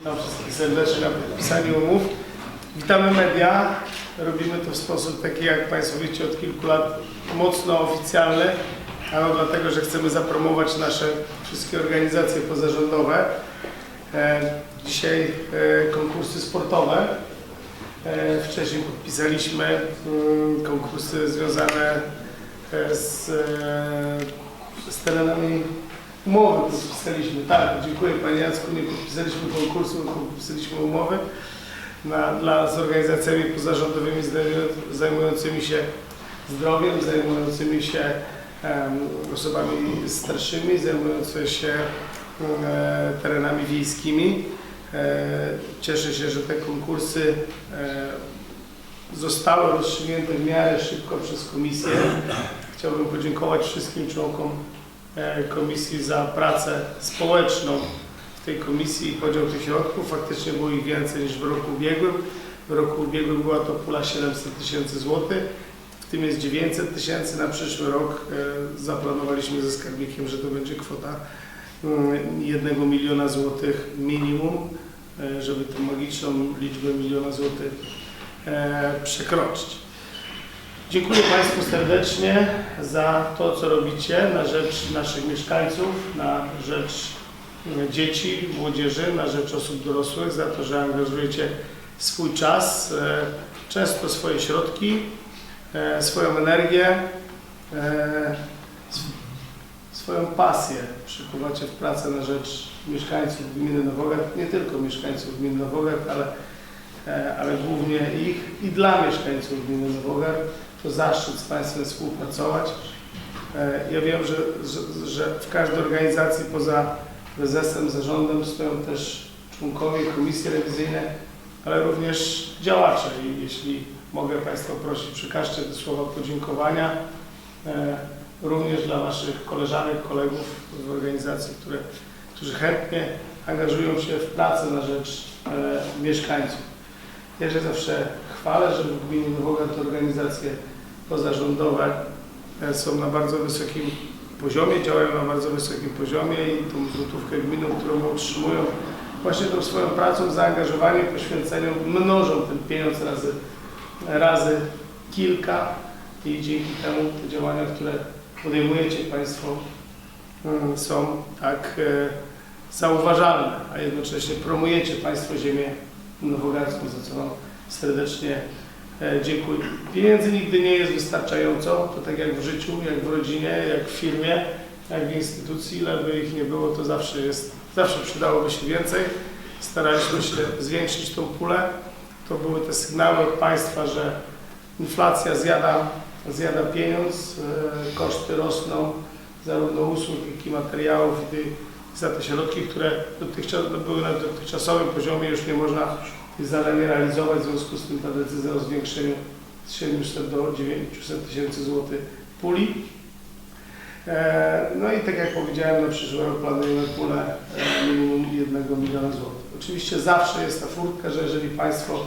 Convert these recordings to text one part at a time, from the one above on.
Witam wszystkich serdecznie na podpisaniu umów. Witamy media. Robimy to w sposób taki, jak Państwo wiecie, od kilku lat mocno oficjalny, ale dlatego, że chcemy zapromować nasze wszystkie organizacje pozarządowe. E, Dzisiaj e, konkursy sportowe. E, Wcześniej podpisaliśmy mm, konkursy związane z, z terenami umowy. Podpisaliśmy, tak, dziękuję Panie Jacku, nie podpisaliśmy konkursu, podpisaliśmy umowy na, dla, z organizacjami pozarządowymi zajmującymi się zdrowiem, zajmującymi się em, osobami starszymi, zajmującymi się e, terenami wiejskimi. E, Cieszę się, że te konkursy e, zostały rozstrzygnięte w miarę szybko przez komisję. Chciałbym podziękować wszystkim członkom komisji za pracę społeczną w tej komisji podział tych środków. Faktycznie było ich więcej niż w roku ubiegłym. W roku ubiegłym była to pula 700 tysięcy złotych, w tym jest 900 tysięcy. Na przyszły rok e, zaplanowaliśmy ze skarbnikiem, że to będzie kwota mm, 1 miliona złotych minimum, e, żeby tę magiczną liczbę miliona złotych e, przekroczyć. Dziękuję Państwu serdecznie za to, co robicie na rzecz naszych mieszkańców, na rzecz e, dzieci, młodzieży, na rzecz osób dorosłych, za to, że angażujecie swój czas, e, często swoje środki, e, swoją energię, e, sw- swoją pasję przykuwacie w pracę na rzecz mieszkańców gminy Nowogard, nie tylko mieszkańców gminy Nowogard, ale, ale głównie ich i dla mieszkańców gminy Nowogard. To zaszczyt z Państwem współpracować. E, Ja wiem, że, że, w każdej organizacji poza prezesem, zarządem stoją też członkowie komisji rewizyjne, ale również działacze. I jeśli mogę Państwa prosić, przekażcie te słowa podziękowania e, również dla Waszych koleżanek, kolegów w organizacji, które, którzy chętnie angażują się w pracę na rzecz e, mieszkańców. Ja się zawsze chwalę, że w gminie Nowogard te organizacje pozarządowe e, są na bardzo wysokim poziomie, działają na bardzo wysokim poziomie i tą złotówkę gminą, którą otrzymują właśnie tą swoją pracą, zaangażowaniem, poświęceniem mnożą ten pieniądz razy, razy kilka i dzięki temu te działania, które podejmujecie Państwo mm, są tak e, zauważalne, a jednocześnie promujecie Państwo ziemię nowogarską, za co Wam serdecznie dziękuję. Pieniędzy nigdy nie jest wystarczająco, to tak jak w życiu, jak w rodzinie, jak w firmie, jak w instytucji, ile by ich nie było, to zawsze jest, zawsze przydałoby się więcej. Staraliśmy się zwiększyć tą pulę. To były te sygnały od Państwa, że inflacja zjada, zjada pieniądz, e, koszty rosną, zarówno usług, jak i materiałów i za te środki, które dotychczas były na dotychczasowym poziomie, już nie można zadań realizować, w związku z tym ta decyzja o zwiększeniu z 700 do 900 tysięcy złotych puli. E, No i tak jak powiedziałem, na przyszły rok planujemy pulę e, minimum 1 miliona złotych. Oczywiście zawsze jest ta furtka, że jeżeli Państwo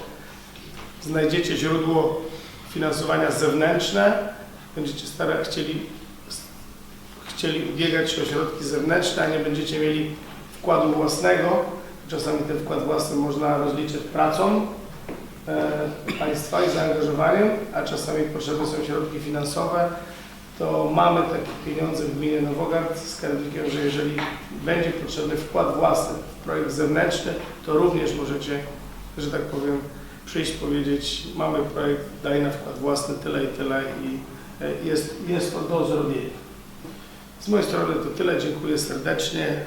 znajdziecie źródło finansowania zewnętrzne, będziecie chcieli, chcieli ubiegać się o środki zewnętrzne, a nie będziecie mieli wkładu własnego, czasami ten wkład własny można rozliczyć pracą e, państwa i zaangażowaniem, a czasami potrzebne są środki finansowe, to mamy takie pieniądze w gminie Nowogard z skarbnikiem, że jeżeli będzie potrzebny wkład własny w projekt zewnętrzny, to również możecie, że tak powiem, przyjść powiedzieć, mamy projekt, daj na wkład własny tyle i tyle i e, jest, jest to do zrobienia. Z mojej strony to tyle, dziękuję serdecznie.